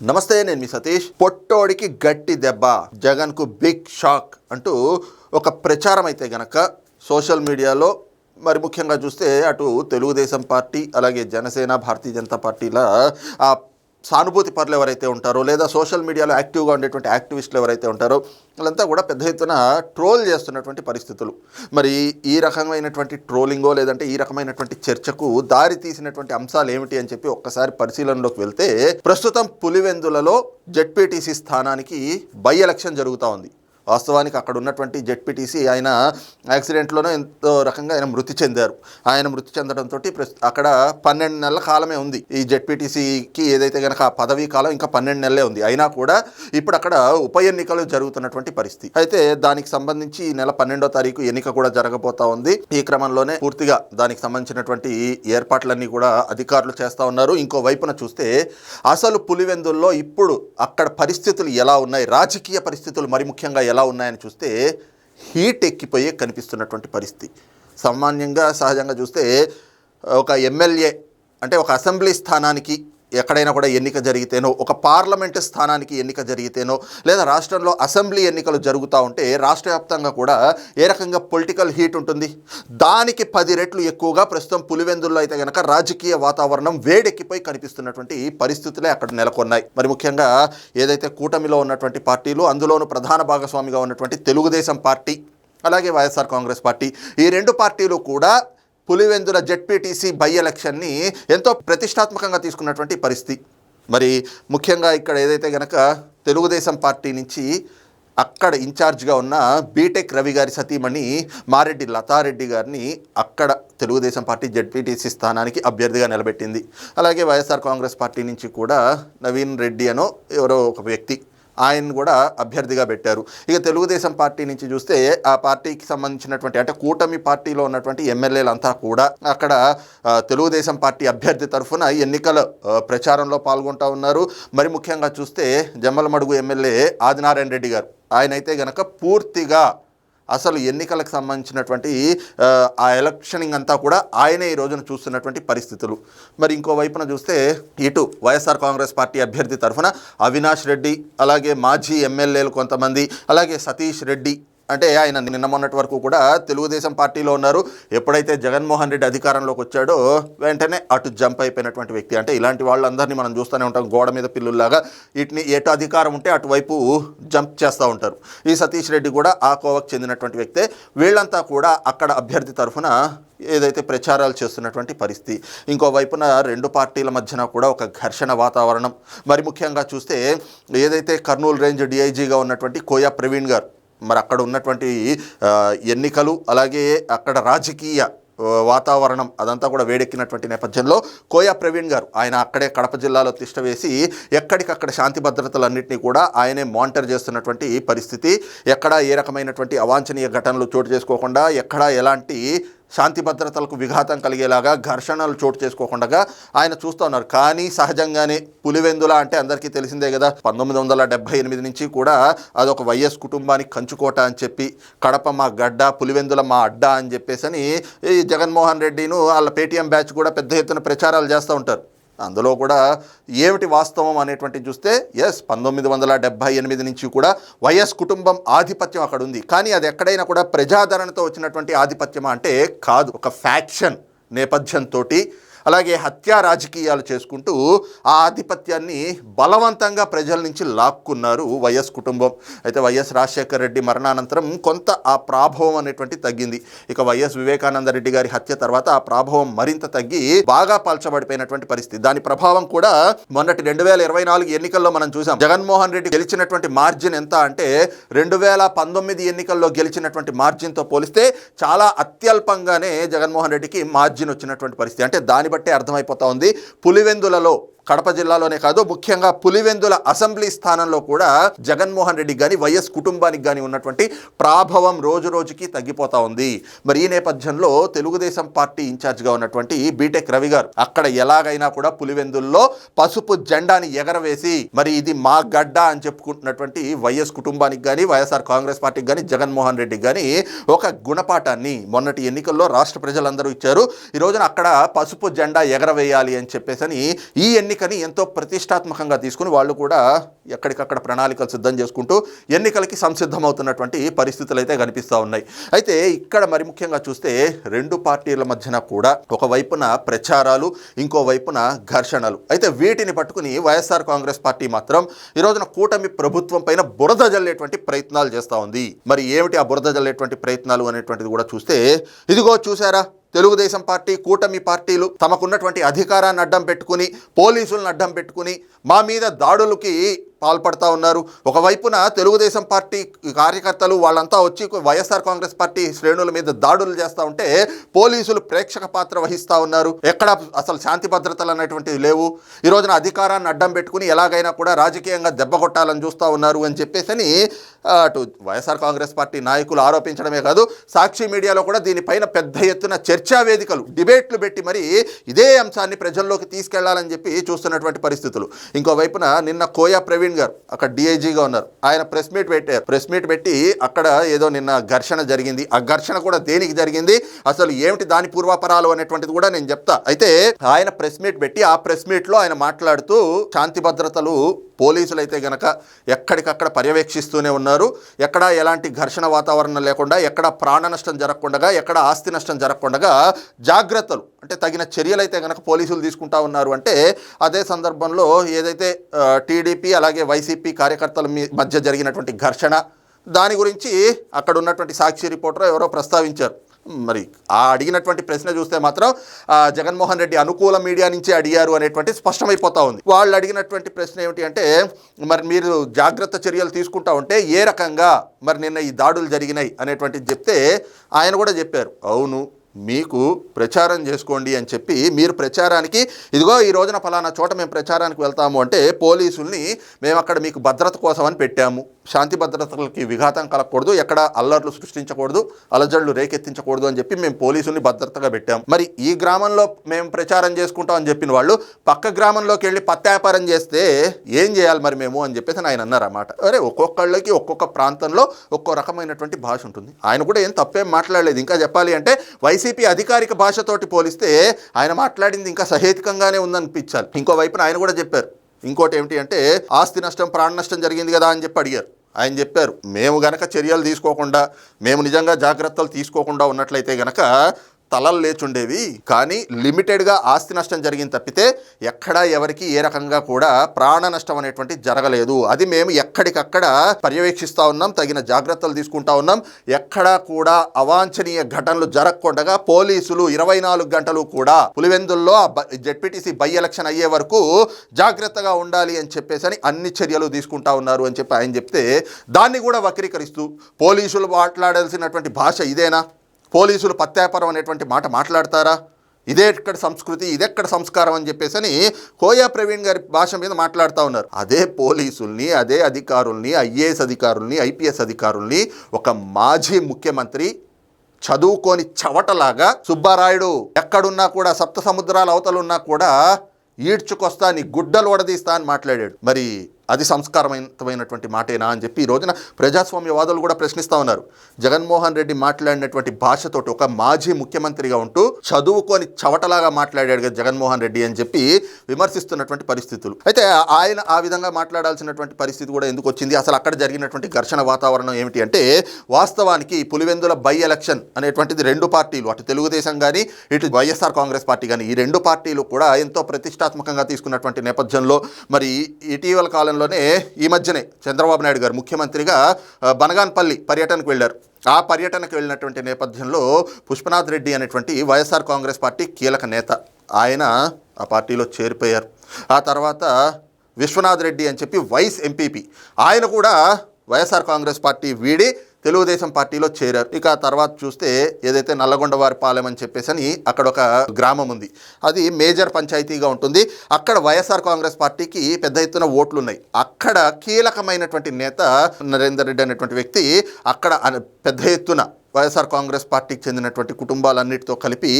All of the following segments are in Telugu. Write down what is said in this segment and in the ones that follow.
నమస్తే నేను మీ సతీష్. పొట్టోడికి గట్టి దెబ్బ జగన్కు బిగ్ షాక్ అంటూ ఒక ప్రచారం అయితే గనక సోషల్ మీడియాలో మరి ముఖ్యంగా చూస్తే అటు తెలుగుదేశం పార్టీ అలాగే జనసేన భారతీయ జనతా పార్టీల ఆ సానుభూతి పరులు ఎవరైతే ఉంటారో లేదా సోషల్ మీడియాలో యాక్టివ్గా ఉండేటువంటి యాక్టివిస్టులు ఎవరైతే ఉంటారో వాళ్ళంతా కూడా పెద్ద ఎత్తున ట్రోల్ చేస్తున్నటువంటి పరిస్థితులు. మరి ఈ రకమైనటువంటి ట్రోలింగో లేదంటే ఈ రకమైనటువంటి చర్చకు దారి తీసినటువంటి అంశాలు ఏమిటి అని చెప్పి ఒక్కసారి పరిశీలనలోకి వెళ్తే ప్రస్తుతం పులివెందులలో జెడ్పీటీసీ స్థానానికి బై ఎలక్షన్ జరుగుతూ ఉంది. వాస్తవానికి అక్కడ ఉన్నటువంటి జెడ్పీటీసీ ఆయన యాక్సిడెంట్లోనే ఎంతో రకంగా ఆయన మృతి చెందారు. ఆయన మృతి చెందడంతో అక్కడ పన్నెండు నెలల కాలమే ఉంది. ఈ జెడ్పీటీసీకి ఏదైతే కనుక ఆ పదవీ కాలం ఇంకా పన్నెండు నెలలే ఉంది. అయినా కూడా ఇప్పుడు అక్కడ ఉప ఎన్నికలు జరుగుతున్నటువంటి పరిస్థితి. అయితే దానికి సంబంధించి ఈ నెల పన్నెండో తారీఖు ఎన్నిక కూడా జరగబోతా ఉంది. ఈ క్రమంలోనే పూర్తిగా దానికి సంబంధించినటువంటి ఏర్పాట్లన్నీ కూడా అధికారులు చేస్తా ఉన్నారు. ఇంకో వైపున చూస్తే అసలు పులివెందుల్లో ఇప్పుడు అక్కడ పరిస్థితులు ఎలా ఉన్నాయి? రాజకీయ పరిస్థితులు మరి ముఖ్యంగా ఎలా ఉన్నాయని చూస్తే హీట్ ఎక్కిపోయే కనిపిస్తున్నటువంటి పరిస్థితి. సామాన్యంగా సహజంగా చూస్తే ఒక ఎమ్మెల్యే అంటే ఒక అసెంబ్లీ స్థానానికి ఎక్కడైనా కూడా ఎన్నిక జరిగితేనో ఒక పార్లమెంట్ స్థానానికి ఎన్నిక జరిగితేనో లేదా రాష్ట్రంలో అసెంబ్లీ ఎన్నికలు జరుగుతూ ఉంటే రాష్ట్ర వ్యాప్తంగా కూడా ఏ రకంగా పొలిటికల్ హీట్ ఉంటుంది? దానికి పది రెట్లు ఎక్కువగా ప్రస్తుతం పులివెందుల్లో అయితే కనుక రాజకీయ వాతావరణం వేడెక్కిపోయి కనిపిస్తున్నటువంటి పరిస్థితులే అక్కడ నెలకొన్నాయి. మరి ముఖ్యంగా ఏదైతే కూటమిలో ఉన్నటువంటి పార్టీలు అందులోనూ ప్రధాన భాగస్వామిగా ఉన్నటువంటి తెలుగుదేశం పార్టీ అలాగే వైఎస్ఆర్ కాంగ్రెస్ పార్టీ ఈ రెండు పార్టీలు కూడా పులివెందుల జెడ్పీటీసీ బై ఎలక్షన్ని ఎంతో ప్రతిష్టాత్మకంగా తీసుకున్నటువంటి పరిస్థితి. మరి ముఖ్యంగా ఇక్కడ ఏదైతే గనక తెలుగుదేశం పార్టీ నుంచి అక్కడ ఇన్ఛార్జ్గా ఉన్న బీటెక్ రవి గారి సతీమణి మారెడ్డి లతారెడ్డి గారిని అక్కడ తెలుగుదేశం పార్టీ జెడ్పీటీసీ స్థానానికి అభ్యర్థిగా నిలబెట్టింది. అలాగే వైఎస్ఆర్ కాంగ్రెస్ పార్టీ నుంచి కూడా నవీన్ రెడ్డి అనో ఎవరో ఒక వ్యక్తి ఆయన కూడా అభ్యర్థిగా పెట్టారు. ఇక తెలుగుదేశం పార్టీ నుంచి చూస్తే ఆ పార్టీకి సంబంధించినటువంటి అంటే కూటమి పార్టీలో ఉన్నటువంటి ఎమ్మెల్యేలంతా కూడా అక్కడ తెలుగుదేశం పార్టీ అభ్యర్థి తరఫున ఎన్నికల ప్రచారంలో పాల్గొంటూ ఉన్నారు. మరి ముఖ్యంగా చూస్తే జమ్మలమడుగు ఎమ్మెల్యే ఆదినారాయణ రెడ్డి గారు. ఆయన అయితే గనక పూర్తిగా అసలు ఎన్నికలకు సంబంధించినటువంటి ఆ, ఎలక్షనింగ్ అంతా కూడా ఆయనే ఈ రోజున చూస్తున్నటువంటి పరిస్థితులు. మరి ఇంకో వైపున చూస్తే ఇటు వైఎస్ఆర్ కాంగ్రెస్ పార్టీ అభ్యర్థి తరఫున అవినాష్ రెడ్డి అలాగే మాజీ ఎమ్మెల్యేలు కొంతమంది అలాగే సతీష్ రెడ్డి అంటే ఆయన నిన్న మొన్నటి వరకు కూడా తెలుగుదేశం పార్టీలో ఉన్నారు. ఎప్పుడైతే జగన్మోహన్ రెడ్డి అధికారంలోకి వచ్చాడో వెంటనే అటు జంప్ అయిపోయినటువంటి వ్యక్తి. అంటే ఇలాంటి వాళ్ళందరినీ మనం చూస్తూనే ఉంటాం గోడ మీద పిల్లుల్లాగా. వీటిని ఎటు అధికారం ఉంటే అటువైపు జంప్ చేస్తూ ఉంటారు. ఈ సతీష్ రెడ్డి కూడా ఆ కోవకు చెందినటువంటి వ్యక్తే. వీళ్ళంతా కూడా అక్కడ అభ్యర్థి తరఫున ఏదైతే ప్రచారాలు చేస్తున్నటువంటి పరిస్థితి. ఇంకో వైపున రెండు పార్టీల మధ్యన కూడా ఒక ఘర్షణ వాతావరణం. మరి ముఖ్యంగా చూస్తే ఏదైతే కర్నూలు రేంజ్ డిఐజీగా ఉన్నటువంటి కోయా ప్రవీణ్ గారు మరి అక్కడ ఉన్నటువంటి ఎన్నికలు అలాగే అక్కడ రాజకీయ వాతావరణం అదంతా కూడా వేడెక్కినటువంటి నేపథ్యంలో కోయా ప్రవీణ్ గారు ఆయన అక్కడే కడప జిల్లాలో తిష్ట వేసి ఎక్కడికక్కడ శాంతి భద్రతలన్నింటినీ కూడా ఆయనే మానిటర్ చేస్తున్నటువంటి పరిస్థితి. ఎక్కడ ఏ రకమైనటువంటి అవాంఛనీయ ఘటనలు చోటు చేసుకోకుండా ఎక్కడ ఎలాంటి శాంతి భద్రతలకు విఘాతం కలిగేలాగా ఘర్షణలు చోటు చేసుకోకుండా ఆయన చూస్తూ ఉన్నారు. కానీ సహజంగానే పులివెందుల అంటే అందరికీ తెలిసిందే కదా పంతొమ్మిది వందల డెబ్బై ఎనిమిది నుంచి కూడా అదొక వైఎస్ కుటుంబానికి కంచుకోట అని చెప్పి కడప మా గడ్డ పులివెందుల మా అడ్డ అని చెప్పేసి అని ఈ జగన్మోహన్ రెడ్డిను వాళ్ళ పేటీఎం బ్యాచ్ కూడా పెద్ద ఎత్తున ప్రచారాలు చేస్తూ ఉంటారు. అందులో కూడా ఏమిటి వాస్తవం అనేటువంటి చూస్తే ఎస్ పంతొమ్మిది వందల డెబ్బై ఎనిమిది నుంచి కూడా వైఎస్ కుటుంబం ఆధిపత్యం అక్కడ ఉంది. కానీ అది ఎక్కడైనా కూడా ప్రజాదరణతో వచ్చినటువంటి ఆధిపత్యమా అంటే కాదు ఒక ఫ్యాక్షన్ నేపథ్యంతో అలాగే హత్యా రాజకీయాలు చేసుకుంటూ ఆ ఆధిపత్యాన్ని బలవంతంగా ప్రజల నుంచి లాక్కున్నారు వైఎస్ కుటుంబం. అయితే వైఎస్ రాజశేఖర రెడ్డి మరణానంతరం కొంత ఆ ప్రాభవం అనేటువంటి తగ్గింది. ఇక వైఎస్ వివేకానంద రెడ్డి గారి హత్య తర్వాత ఆ ప్రాభవం మరింత తగ్గి బాగా పల్చబడిపోయినటువంటి పరిస్థితి. దాని ప్రభావం కూడా మొన్నటి రెండు వేల ఇరవై నాలుగు ఎన్నికల్లో మనం చూసాం. జగన్మోహన్ రెడ్డి గెలిచినటువంటి మార్జిన్ ఎంత అంటే రెండు వేల పంతొమ్మిది ఎన్నికల్లో గెలిచినటువంటి మార్జిన్తో పోలిస్తే చాలా అత్యల్పంగానే జగన్మోహన్ రెడ్డికి మార్జిన్ వచ్చినటువంటి పరిస్థితి. అంటే దాని బట్టే అర్థమైపోతా ఉంది. పులివెందులలో కడప జిల్లాలోనే కాదు ముఖ్యంగా పులివెందుల అసెంబ్లీ స్థానంలో కూడా జగన్మోహన్ రెడ్డి కానీ వైఎస్ కుటుంబానికి కానీ ఉన్నటువంటి ప్రాభవం రోజు రోజుకి తగ్గిపోతా ఉంది. మరి ఈ నేపథ్యంలో తెలుగుదేశం పార్టీ ఇన్ఛార్జ్గా ఉన్నటువంటి బీటెక్ రవి గారు అక్కడ ఎలాగైనా కూడా పులివెందుల్లో పసుపు జెండాని ఎగరవేసి మరి ఇది మా గడ్డ అని చెప్పుకుంటున్నటువంటి వైఎస్ కుటుంబానికి కానీ వైఎస్ఆర్ కాంగ్రెస్ పార్టీకి కానీ జగన్మోహన్ రెడ్డికి కానీ ఒక గుణపాఠాన్ని మొన్నటి ఎన్నికల్లో రాష్ట్ర ప్రజలందరూ ఇచ్చారు. ఈ రోజున అక్కడ పసుపు జెండా ఎగరవేయాలి అని చెప్పేసి ఈ ఎన్నికని ఎంతో ప్రతిష్టాత్మకంగా తీసుకుని వాళ్ళు కూడా ఎక్కడికక్కడ ప్రణాళికలు సిద్ధం చేసుకుంటూ ఎన్నికలకి సంసిద్ధమవుతున్నటువంటి పరిస్థితులు అయితే కనిపిస్తూ ఉన్నాయి. అయితే ఇక్కడ మరి ముఖ్యంగా చూస్తే రెండు పార్టీల మధ్యన కూడా ఒకవైపున ప్రచారాలు ఇంకో వైపున ఘర్షణలు. అయితే వీటిని పట్టుకుని వైఎస్ఆర్ కాంగ్రెస్ పార్టీ మాత్రం ఈ రోజున కూటమి ప్రభుత్వం పైన బురద జల్లేటువంటి ప్రయత్నాలు చేస్తూ ఉంది. మరి ఏమిటి ఆ బురద జల్లేటువంటి ప్రయత్నాలు అనేటువంటిది కూడా చూస్తే ఇదిగో చూసారా తెలుగుదేశం పార్టీ కూటమి పార్టీలు తమకున్నటువంటి అధికారాన్ని అడ్డం పెట్టుకుని పోలీసులను అడ్డం పెట్టుకుని మా మీద దాడులకి పాల్పడతా ఉన్నారు. ఒకవైపున తెలుగుదేశం పార్టీ కార్యకర్తలు వాళ్ళంతా వచ్చి వైఎస్ఆర్ కాంగ్రెస్ పార్టీ శ్రేణుల మీద దాడులు చేస్తూ ఉంటే పోలీసులు ప్రేక్షక పాత్ర వహిస్తూ ఉన్నారు. ఎక్కడ అసలు శాంతి భద్రతలు అనేటువంటివి లేవు. ఈ రోజున అధికారాన్ని అడ్డం పెట్టుకుని ఎలాగైనా కూడా రాజకీయంగా దెబ్బ కొట్టాలని చూస్తూ ఉన్నారు అని చెప్పేసి అని అటు వైఎస్ఆర్ కాంగ్రెస్ పార్టీ నాయకులు ఆరోపించడమే కాదు సాక్షి మీడియాలో కూడా దీనిపైన పెద్ద ఎత్తున చర్చా వేదికలు డిబేట్లు పెట్టి మరి ఇదే అంశాన్ని ప్రజల్లోకి తీసుకెళ్ళాలని చెప్పి చూస్తున్నటువంటి పరిస్థితులు. ఇంకో వైపున నిన్న కోయా ప్రవీణ్ గారు అక్కడ డిఐజీగా ఉన్నారు. ఆయన ప్రెస్ మీట్ పెట్టారు ప్రెస్ మీట్ పెట్టి అక్కడ ఏదో నిన్న ఘర్షణ జరిగింది. ఆ ఘర్షణ కూడా దేనికి జరిగింది? అసలు ఏమిటి దాని పూర్వాపరాలు అనేటువంటిది కూడా నేను చెప్తా. అయితే ఆయన ప్రెస్ మీట్ పెట్టి ఆ ప్రెస్ మీట్లో ఆయన మాట్లాడుతూ శాంతి భద్రతలు పోలీసులు అయితే గనక ఎక్కడికక్కడ పర్యవేక్షిస్తూనే ఉన్నారు. ఎక్కడ ఎలాంటి ఘర్షణ వాతావరణం లేకుండా ఎక్కడ ప్రాణ నష్టం జరగకుండా ఎక్కడ ఆస్తి నష్టం జరగకుండా జాగ్రత్తలు అంటే తగిన చర్యలు అయితే గనక పోలీసులు తీసుకుంటా ఉన్నారు అంటే అదే సందర్భంలో ఏదైతే టీడీపీ అలాగే వైసీపీ కార్యకర్తల మీ- మధ్య జరిగినటువంటి ఘర్షణ దాని గురించి అక్కడ ఉన్నటువంటి సాక్షి రిపోర్టర్ ఎవరో ప్రస్తావించారు. మరి ఆ అడిగినటువంటి ప్రశ్న చూస్తే మాత్రం జగన్మోహన్ రెడ్డి అనుకూల మీడియా నుంచే అడిగారు అనేటువంటి స్పష్టమైపోతా ఉంది. వాళ్ళు అడిగినటువంటి ప్రశ్న ఏమిటి అంటే మరి మీరు జాగ్రత్త చర్యలు తీసుకుంటా ఉంటే ఏ రకంగా మరి నిన్న ఈ దాడులు జరిగినాయి అనేటువంటిది చెప్తే ఆయన కూడా చెప్పారు. అవును మీకు ప్రచారం చేసుకోండి అని చెప్పి మీరు ప్రచారానికి ఇదిగో ఈ రోజున ఫలానా చోట మేము ప్రచారానికి వెళ్తాము అంటే పోలీసుల్ని మేము అక్కడ మీకు భద్రత కోసం అని పెట్టాము. శాంతి భద్రతలకి విఘాతం కలగకూడదు ఎక్కడ అల్లర్లు సృష్టించకూడదు అలజడులు రేకెత్తించకూడదు అని చెప్పి మేము పోలీసుల్ని భద్రతగా పెట్టాము. మరి ఈ గ్రామంలో మేము ప్రచారం చేసుకుంటాం అని చెప్పిన వాళ్ళు పక్క గ్రామంలోకి వెళ్ళి పత్యాపారం చేస్తే ఏం చేయాలి మరి మేము అని చెప్పేసి ఆయన అన్నారన్నమాట అరే ఒక్కొక్కళ్ళకి ఒక్కొక్క ప్రాంతంలో ఒక్కో రకమైనటువంటి భాష ఉంటుంది. ఆయన కూడా ఏం తప్పేం మాట్లాడలేదు. ఇంకా చెప్పాలి అంటే వైస్ వైసీపీ అధికారిక భాషతోటి పోలిస్తే ఆయన మాట్లాడింది ఇంకా సహేతికంగానే ఉందనిపించాలి. ఇంకో వైపున ఆయన కూడా చెప్పారు. ఇంకోటి ఏమిటి అంటే ఆస్తి నష్టం ప్రాణ నష్టం జరిగింది కదా అని చెప్పి అడిగారు. ఆయన చెప్పారు మేము గనక చర్యలు తీసుకోకుండా మేము నిజంగా జాగ్రత్తలు తీసుకోకుండా ఉన్నట్లయితే గనక తలలు లేచుండేవి కానీ లిమిటెడ్గా ఆస్తి నష్టం జరిగింది తప్పితే ఎక్కడా ఎవరికి ఏ రకంగా కూడా ప్రాణ నష్టం అనేటువంటి జరగలేదు. అది మేము ఎక్కడికక్కడ పర్యవేక్షిస్తూ ఉన్నాం తగిన జాగ్రత్తలు తీసుకుంటా ఉన్నాం. ఎక్కడా కూడా అవాంఛనీయ ఘటనలు జరగకుండా పోలీసులు ఇరవై నాలుగు గంటలు కూడా పులివెందుల్లో జెడ్పీటీసీ బై ఎలక్షన్ అయ్యే వరకు జాగ్రత్తగా ఉండాలి అని చెప్పేసి అని అన్ని చర్యలు తీసుకుంటా ఉన్నారు అని చెప్పి ఆయన చెప్తే దాన్ని కూడా వక్రీకరిస్తూ పోలీసులు మాట్లాడాల్సినటువంటి భాష ఇదేనా? పోలీసులు పత్యాపరం అనేటువంటి మాట మాట్లాడతారా? ఇదే ఎక్కడ సంస్కృతి ఇదెక్కడ సంస్కారం అని చెప్పేసి అని కోయా ప్రవీణ్ గారి భాష మీద మాట్లాడుతూ ఉన్నారు. అదే పోలీసుల్ని అదే అధికారుల్ని ఐఏఎస్ అధికారుల్ని ఐపీఎస్ అధికారుల్ని ఒక మాజీ ముఖ్యమంత్రి చదువుకొని చవటలాగా సుబ్బారాయుడు ఎక్కడున్నా కూడా సప్త సముద్రాల అవతలున్నా కూడా ఈడ్చుకొస్తా నీ గుడ్డలు ఒడదీస్తా అని మాట్లాడాడు. మరి అది సంస్కారమైనటువంటి మాటేనా అని చెప్పి ఈ రోజున ప్రజాస్వామ్యవాదులు కూడా ప్రశ్నిస్తూ ఉన్నారు. జగన్మోహన్ రెడ్డి మాట్లాడినటువంటి భాషతోటి ఒక మాజీ ముఖ్యమంత్రిగా ఉంటూ చదువుకొని చవటలాగా మాట్లాడాడు కదా జగన్మోహన్ రెడ్డి అని చెప్పి విమర్శిస్తున్నటువంటి పరిస్థితులు. అయితే ఆయన ఆ విధంగా మాట్లాడాల్సినటువంటి పరిస్థితి కూడా ఎందుకు వచ్చింది? అసలు అక్కడ జరిగినటువంటి ఘర్షణ వాతావరణం ఏమిటి అంటే వాస్తవానికి పులివెందుల బై ఎలక్షన్ అనేటువంటిది రెండు పార్టీలు అటు తెలుగుదేశం కానీ ఇటు వైఎస్ఆర్ కాంగ్రెస్ పార్టీ కానీ ఈ రెండు పార్టీలు కూడా ఎంతో ప్రతిష్టాత్మకంగా తీసుకున్నటువంటి నేపథ్యంలో మరి ఇటీవల కాలంలో నేపథ్యంలోనే ఈ మధ్యనే చంద్రబాబు నాయుడు గారు ముఖ్యమంత్రిగా బనగాన్పల్లి పర్యటనకు వెళ్ళారు. ఆ పర్యటనకు వెళ్ళినటువంటి నేపథ్యంలో పుష్పనాథ్ రెడ్డి అనేటువంటి వైఎస్ఆర్ కాంగ్రెస్ పార్టీ కీలక నేత. ఆయన ఆ పార్టీలో చేరిపోయారు. ఆ తర్వాత విశ్వనాథ్ రెడ్డి అని చెప్పి వైస్ ఎంపీపీ. ఆయన కూడా వైఎస్ఆర్ కాంగ్రెస్ పార్టీ వీడి. తెలుగుదేశం పార్టీలో చేరారు. ఇక తర్వాత చూస్తే ఏదైతే నల్లగొండవారి పాలెం అని చెప్పేసి అని అక్కడ ఒక గ్రామం ఉంది. అది మేజర్ పంచాయతీగా ఉంటుంది. అక్కడ వైఎస్ఆర్ కాంగ్రెస్ పార్టీకి పెద్ద ఎత్తున ఓట్లు ఉన్నాయి అక్కడ కీలకమైనటువంటి నేత నరేందర్ రెడ్డి అనేటువంటి వ్యక్తి అక్కడ పెద్ద ఎత్తున వైఎస్ఆర్ కాంగ్రెస్ పార్టీకి చెందినటువంటి కుటుంబాలన్నిటితో కలిపి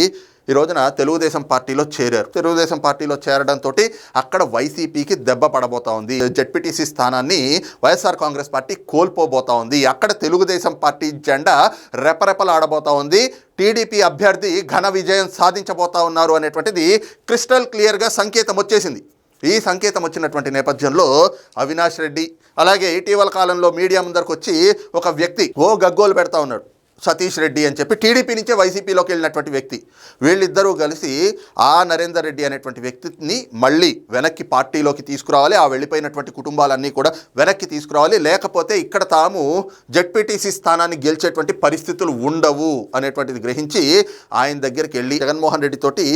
ఈ రోజున తెలుగుదేశం పార్టీలో చేరారు. తెలుగుదేశం పార్టీలో చేరడంతో అక్కడ వైసీపీకి దెబ్బ పడబోతా ఉంది. జెడ్పీటీసీ స్థానాన్ని వైఎస్ఆర్ కాంగ్రెస్ పార్టీ కోల్పోబోతా ఉంది. అక్కడ తెలుగుదేశం పార్టీ జెండా రెపరెపలాడబోతా ఉంది. టీడీపీ అభ్యర్థి ఘన విజయం సాధించబోతా ఉన్నారు అనేటువంటిది క్రిస్టల్ క్లియర్గా సంకేతం వచ్చేసింది. ఈ సంకేతం వచ్చినటువంటి నేపథ్యంలో అవినాష్ రెడ్డి అలాగే ఇటీవల కాలంలో మీడియా ముందరకు వచ్చి ఒక వ్యక్తి ఓ గగ్గోలు పెడతా ఉన్నాడు. సతీష్ రెడ్డి అని చెప్పి టీడీపీ నుంచే వైసీపీలోకి వెళ్ళినటువంటి వ్యక్తి. వీళ్ళిద్దరూ కలిసి ఆ నరేందర్ రెడ్డి అనేటువంటి వ్యక్తిని మళ్ళీ వెనక్కి పార్టీలోకి తీసుకురావాలి. ఆ వెళ్ళిపోయినటువంటి కుటుంబాలన్నీ కూడా వెనక్కి తీసుకురావాలి. లేకపోతే ఇక్కడ తాము జడ్పీటీసీ స్థానాన్ని గెలిచేటువంటి పరిస్థితులు ఉండవు అనేటువంటిది గ్రహించి ఆయన దగ్గరికి వెళ్ళి జగన్మోహన్ రెడ్డి తోటి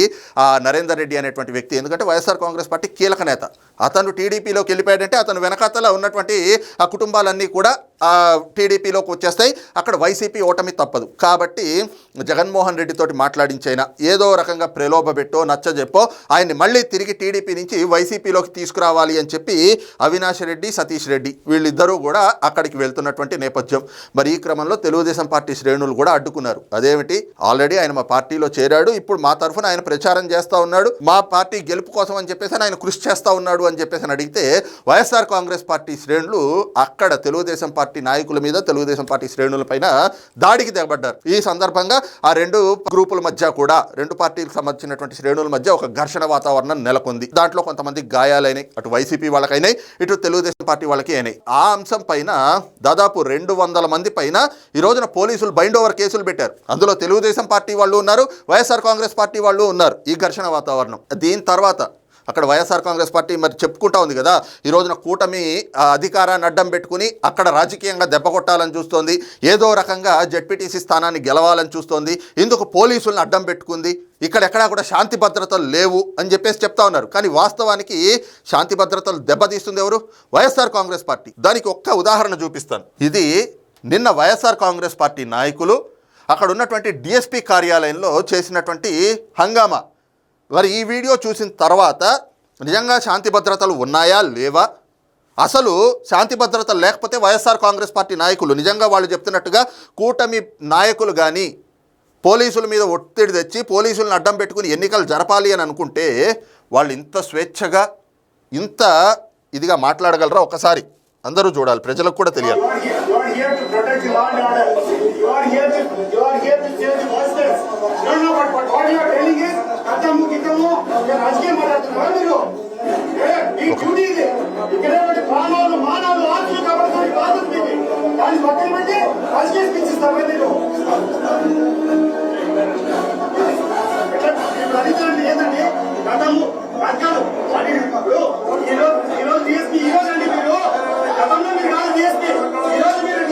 ఆ నరేందర్ రెడ్డి అనేటువంటి వ్యక్తి. ఎందుకంటే వైఎస్ఆర్ కాంగ్రెస్ పార్టీ కీలక నేత. అతను టీడీపీలోకి వెళ్ళిపోయాడంటే అతను వెనకాతల ఉన్నటువంటి ఆ కుటుంబాలన్నీ కూడా టీడీపీలోకి వచ్చేస్తాయి. అక్కడ వైసీపీ ఓటమి తప్పదు. కాబట్టి జగన్మోహన్ రెడ్డితోటి మాట్లాడించైనా ఏదో రకంగా ప్రలోభపెట్టో నచ్చజెప్పో ఆయన్ని మళ్ళీ తిరిగి టీడీపీ నుంచి వైసీపీలోకి తీసుకురావాలి అని చెప్పి అవినాష్ రెడ్డి సతీష్ రెడ్డి వీళ్ళిద్దరూ కూడా అక్కడికి వెళ్తున్నటువంటి నేపథ్యం. మరి ఈ క్రమంలో తెలుగుదేశం పార్టీ శ్రేణులు కూడా అడ్డుకున్నారు. అదేమిటి? ఆల్రెడీ ఆయన మా పార్టీలో చేరాడు. ఇప్పుడు మా తరఫున ఆయన ప్రచారం చేస్తూ ఉన్నాడు. మా పార్టీ గెలుపు కోసం అని చెప్పేసి ఆయన కృషి చేస్తూ ఉన్నాడు అని చెప్పేసి అని అడిగితే వైఎస్ఆర్ కాంగ్రెస్ పార్టీ శ్రేణులు అక్కడ తెలుగుదేశం పార్టీ నాయకుల మీద తెలుగుదేశం పార్టీ శ్రేణుల పైన దాడికి దిగబడ్డారు ఈ సందర్భంగా ఆ రెండు గ్రూపుల మధ్య కూడా రెండు పార్టీలకు సంబంధించినటువంటి శ్రేణుల మధ్య ఒక ఘర్షణ వాతావరణం నెలకొంది. దాంట్లో కొంతమంది గాయాలైనాయి అటు వైసీపీ వాళ్ళకైనాయి ఇటు తెలుగుదేశం పార్టీ వాళ్ళకి అయినాయి ఆ అంశం పైన దాదాపు రెండు వందల మంది పైన ఈ రోజున పోలీసులు బైండ్ ఓవర్ కేసులు పెట్టారు. అందులో తెలుగుదేశం పార్టీ వాళ్ళు ఉన్నారు వైఎస్ఆర్ కాంగ్రెస్ పార్టీ వాళ్ళు ఉన్నారు. ఈ ఘర్షణ వాతావరణం. దీని తర్వాత అక్కడ వైఎస్ఆర్ కాంగ్రెస్ పార్టీ మరి చెప్పుకుంటా ఉంది కదా ఈ రోజున కూటమి అధికారాన్ని అడ్డం పెట్టుకుని అక్కడ రాజకీయంగా దెబ్బ కొట్టాలని చూస్తోంది ఏదో రకంగా జడ్పీటీసీ స్థానాన్ని గెలవాలని చూస్తోంది ఇందుకు పోలీసులను అడ్డం పెట్టుకుంది ఇక్కడ ఎక్కడా కూడా శాంతి భద్రతలు లేవు అని చెప్పేసి చెప్తా ఉన్నారు. కానీ వాస్తవానికి శాంతి భద్రతలు దెబ్బతీస్తుంది ఎవరు? YSR Congress party. దానికి ఒక్క ఉదాహరణ చూపిస్తాను. ఇది నిన్న వైఎస్ఆర్ కాంగ్రెస్ పార్టీ నాయకులు అక్కడ ఉన్నటువంటి డిఎస్పీ కార్యాలయంలో చేసినటువంటి హంగామా. మరి ఈ వీడియో చూసిన తర్వాత నిజంగా శాంతి భద్రతలు ఉన్నాయా? లేవా? అసలు శాంతి భద్రతలు లేకపోతే వైఎస్ఆర్ కాంగ్రెస్ పార్టీ నాయకులు నిజంగా వాళ్ళు చెప్తున్నట్టుగా కూటమి నాయకులు కానీ పోలీసుల మీద ఒత్తిడి తెచ్చి పోలీసులను అడ్డం పెట్టుకుని ఎన్నికలు జరపాలి అని అనుకుంటే వాళ్ళు ఇంత స్వేచ్ఛగా ఇంత ఇదిగా మాట్లాడగలరా ఒకసారి? అందరూ చూడాలి ప్రజలకు కూడా తెలియాలి. You are here, you to. You are here to, change the. No, no, but, but what you are telling is, మీరు రాజకీయం మాట్లాడుతున్నారా మీరు? ఏ, మీ డ్యూటీ ఇది. ఇక్కడ ప్రాణాలు, మానవాలు, ఆస్తులు కాపాడుతున్న బాధ్యత. దాన్ని పక్కన పెట్టి రాజకీయ స్పీచ్ ఇస్తారా మీరు? గతము, ఇప్పుడు ఈరోజు ఈరోజు ఈ రోజు అండి మీరు గతంలో మీరు కాదు DSP. ఈ రోజు మీరు.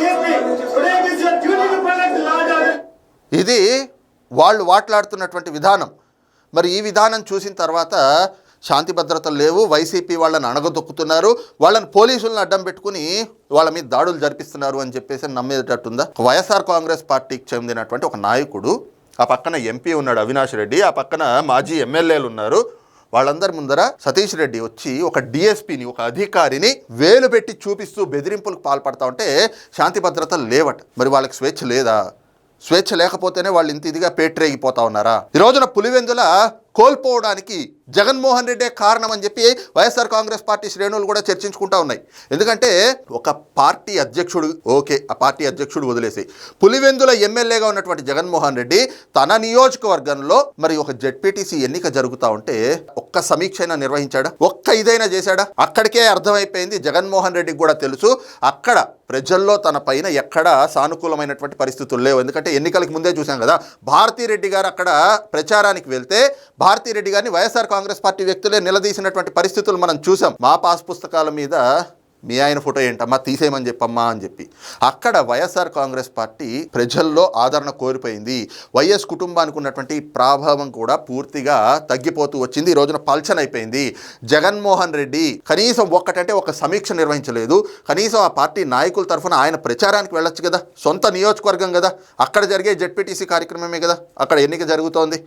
ఇది వాళ్ళు మాట్లాడుతున్నటువంటి విధానం మరి ఈ విధానం చూసిన తర్వాత శాంతి భద్రతలు లేవు వైసీపీ వాళ్ళని అణగదొక్కుతున్నారు వాళ్ళని పోలీసులను అడ్డం పెట్టుకుని వాళ్ళ మీద దాడులు జరిపిస్తున్నారు అని చెప్పేసి నమ్మేటట్టుందా? వైఎస్ఆర్ కాంగ్రెస్ పార్టీకి చెందినటువంటి ఒక నాయకుడు ఆ పక్కన ఎంపీ ఉన్నాడు అవినాష్ రెడ్డి ఆ పక్కన మాజీ ఎమ్మెల్యేలు ఉన్నారు. వాళ్ళందరి ముందర సతీష్ రెడ్డి వచ్చి ఒక డిఎస్పీని ఒక అధికారిని వేలు పెట్టి చూపిస్తూ బెదిరింపులకు పాల్పడతా ఉంటే శాంతి భద్రతలు లేవట. మరి వాళ్ళకి స్వేచ్ఛ లేదా? స్వేచ్ఛ లేకపోతేనే వాళ్ళు ఇంత ఇదిగా పేట్రేగిపోతా ఉన్నారా? ఈ రోజున పులివెందుల కోల్పోవడానికి జగన్మోహన్ రెడ్డే కారణం అని చెప్పి వైఎస్ఆర్ కాంగ్రెస్ పార్టీ శ్రేణులు కూడా చర్చించుకుంటా ఉన్నాయి. ఎందుకంటే ఒక పార్టీ అధ్యక్షుడు ఓకే ఆ పార్టీ అధ్యక్షుడు వదిలేసి పులివెందుల ఎమ్మెల్యేగా ఉన్నటువంటి జగన్మోహన్ రెడ్డి తన నియోజకవర్గంలో మరి ఒక జెడ్పీటీసీ ఎన్నిక జరుగుతూ ఉంటే ఒక్క సమీక్ష అయినా నిర్వహించాడా? ఒక్క ఇదైనా చేశాడా? అక్కడికే అర్థమైపోయింది జగన్మోహన్ రెడ్డికి కూడా తెలుసు అక్కడ ప్రజల్లో తన పైన ఎక్కడ సానుకూలమైనటువంటి పరిస్థితులు లేవు. ఎందుకంటే ఎన్నికలకు ముందే చూసాం కదా భారతీ రెడ్డి గారు అక్కడ ప్రచారానికి వెళ్తే భారతీ రెడ్డి గారిని వైఎస్ఆర్ కాంగ్రెస్ పార్టీ వ్యక్తులే నిలదీసినటువంటి పరిస్థితులు మనం చూసాం. మా పాస్ పుస్తకాల మీద మీ ఆయన ఫోటో ఏంటమ్మా? తీసేయమని చెప్పమ్మా అని చెప్పి. అక్కడ వైఎస్ఆర్ కాంగ్రెస్ పార్టీ ప్రజల్లో ఆదరణ కోల్పోయింది. వైఎస్ కుటుంబానికి ఉన్నటువంటి ప్రాభావం కూడా పూర్తిగా తగ్గిపోతూ వచ్చింది. ఈ రోజున పల్చన్ అయిపోయింది. జగన్మోహన్ రెడ్డి కనీసం ఒక్కటంటే ఒక సమీక్ష నిర్వహించలేదు. కనీసం ఆ పార్టీ నాయకుల తరఫున ఆయన ప్రచారానికి వెళ్ళొచ్చు కదా. సొంత నియోజకవర్గం కదా. అక్కడ జరిగే జెడ్పీటీసీ కార్యక్రమమే కదా. అక్కడ ఎన్నిక జరుగుతోంది.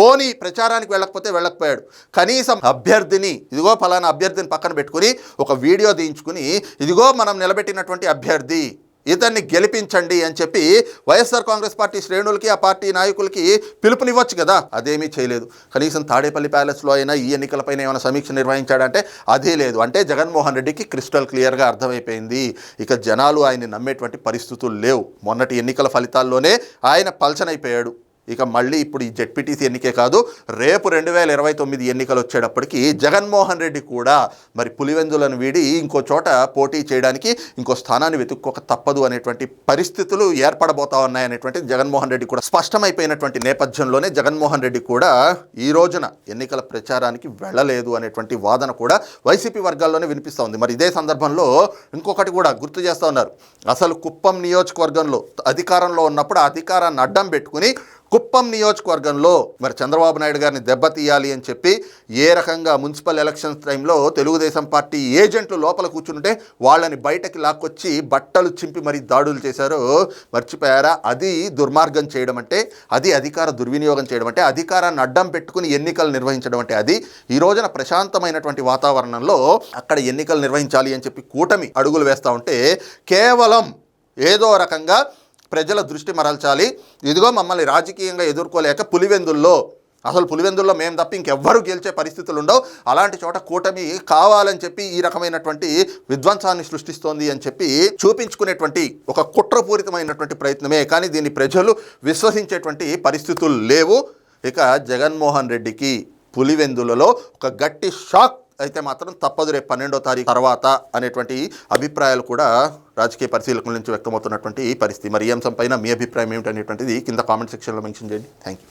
పోనీ ప్రచారానికి వెళ్ళకపోతే వెళ్ళకపోయాడు. కనీసం అభ్యర్థిని ఇదిగో ఫలానా అభ్యర్థిని పక్కన పెట్టుకుని ఒక వీడియో తీయించుకుని ఇదిగో మనం నిలబెట్టినటువంటి అభ్యర్థి ఇతన్ని గెలిపించండి అని చెప్పి వైఎస్ఆర్ కాంగ్రెస్ పార్టీ శ్రేణులకి ఆ పార్టీ నాయకులకి పిలుపునివ్వచ్చు కదా. అదేమీ చేయలేదు. కనీసం తాడేపల్లి ప్యాలెస్లో అయినా ఈ ఎన్నికలపైన ఏమైనా సమీక్ష నిర్వహించాడంటే అదే లేదు. అంటే జగన్మోహన్ రెడ్డికి క్రిస్టల్ క్లియర్గా అర్థమైపోయింది. ఇక జనాలు ఆయన్ని నమ్మేటువంటి పరిస్థితులు లేవు. మొన్నటి ఎన్నికల ఫలితాల్లోనే ఆయన పల్చనైపోయాడు. ఇక మళ్ళీ ఇప్పుడు ఈ జెడ్పీటీసీ ఎన్నికే కాదు రేపు రెండు వేల ఇరవై తొమ్మిది ఎన్నికలు వచ్చేటప్పటికి జగన్మోహన్ రెడ్డి కూడా మరి పులివెందులను వీడి ఇంకో చోట పోటీ చేయడానికి ఇంకో స్థానాన్ని వెతుక్కోక తప్పదు అనేటువంటి పరిస్థితులు ఏర్పడబోతా ఉన్నాయనేటువంటి జగన్మోహన్ రెడ్డి కూడా స్పష్టమైపోయినటువంటి నేపథ్యంలోనే జగన్మోహన్ రెడ్డి కూడా ఈ రోజున ఎన్నికల ప్రచారానికి వెళ్ళలేదు అనేటువంటి వాదన కూడా వైసీపీ వర్గాల్లోనే వినిపిస్తూ ఉంది. మరి ఇదే సందర్భంలో ఇంకొకటి కూడా గుర్తు చేస్తూ ఉన్నారు. అసలు కుప్పం నియోజకవర్గంలో అధికారంలో ఉన్నప్పుడు ఆ అధికారాన్ని అడ్డం పెట్టుకుని కుప్పం నియోజకవర్గంలో మరి చంద్రబాబు నాయుడు గారిని దెబ్బతీయాలి అని చెప్పి ఏ రకంగా మున్సిపల్ ఎలక్షన్స్ టైంలో తెలుగుదేశం పార్టీ ఏజెంట్లు లోపల కూర్చుంటే వాళ్ళని బయటకి లాక్కొచ్చి బట్టలు చింపి మరి దాడులు చేశారో. మర్చిపోయారా? అది దుర్మార్గం చేయడం అంటే అది అధికార దుర్వినియోగం చేయడం అంటే అధికారాన్ని అడ్డం పెట్టుకుని ఎన్నికలు నిర్వహించడం అంటే అది. ఈ రోజున ప్రశాంతమైనటువంటి వాతావరణంలో అక్కడ ఎన్నికలు నిర్వహించాలి అని చెప్పి కూటమి అడుగులు వేస్తూ ఉంటే కేవలం ఏదో రకంగా ప్రజల దృష్టి మరల్చాలి. ఇదిగో మమ్మల్ని రాజకీయంగా ఎదుర్కోలేక పులివెందుల్లో అసలు పులివెందుల్లో మేము తప్ప ఇంకెవ్వరూ గెలిచే పరిస్థితులు ఉండవు అలాంటి చోట కూటమి కావాలని చెప్పి ఈ రకమైనటువంటి విధ్వంసాన్ని సృష్టిస్తోంది అని చెప్పి చూపించుకునేటువంటి ఒక కుట్రపూరితమైనటువంటి ప్రయత్నమే. కానీ దీన్ని ప్రజలు విశ్వసించేటువంటి పరిస్థితులు లేవు. ఇక జగన్మోహన్ రెడ్డికి పులివెందులలో ఒక గట్టి షాక్ అయితే మాత్రం తప్పదు రేపు పన్నెండో తారీఖు తర్వాత అనేటువంటి అభిప్రాయాలు కూడా రాజకీయ పరిశీలకుల నుంచి వ్యక్తమవుతున్నటువంటి పరిస్థితి. మరి ఈ అంశంపైన మీ అభిప్రాయం ఏమిటనేటువంటిది కింద కామెంట్ సెక్షన్లో మెన్షన్ చేయండి. Thank you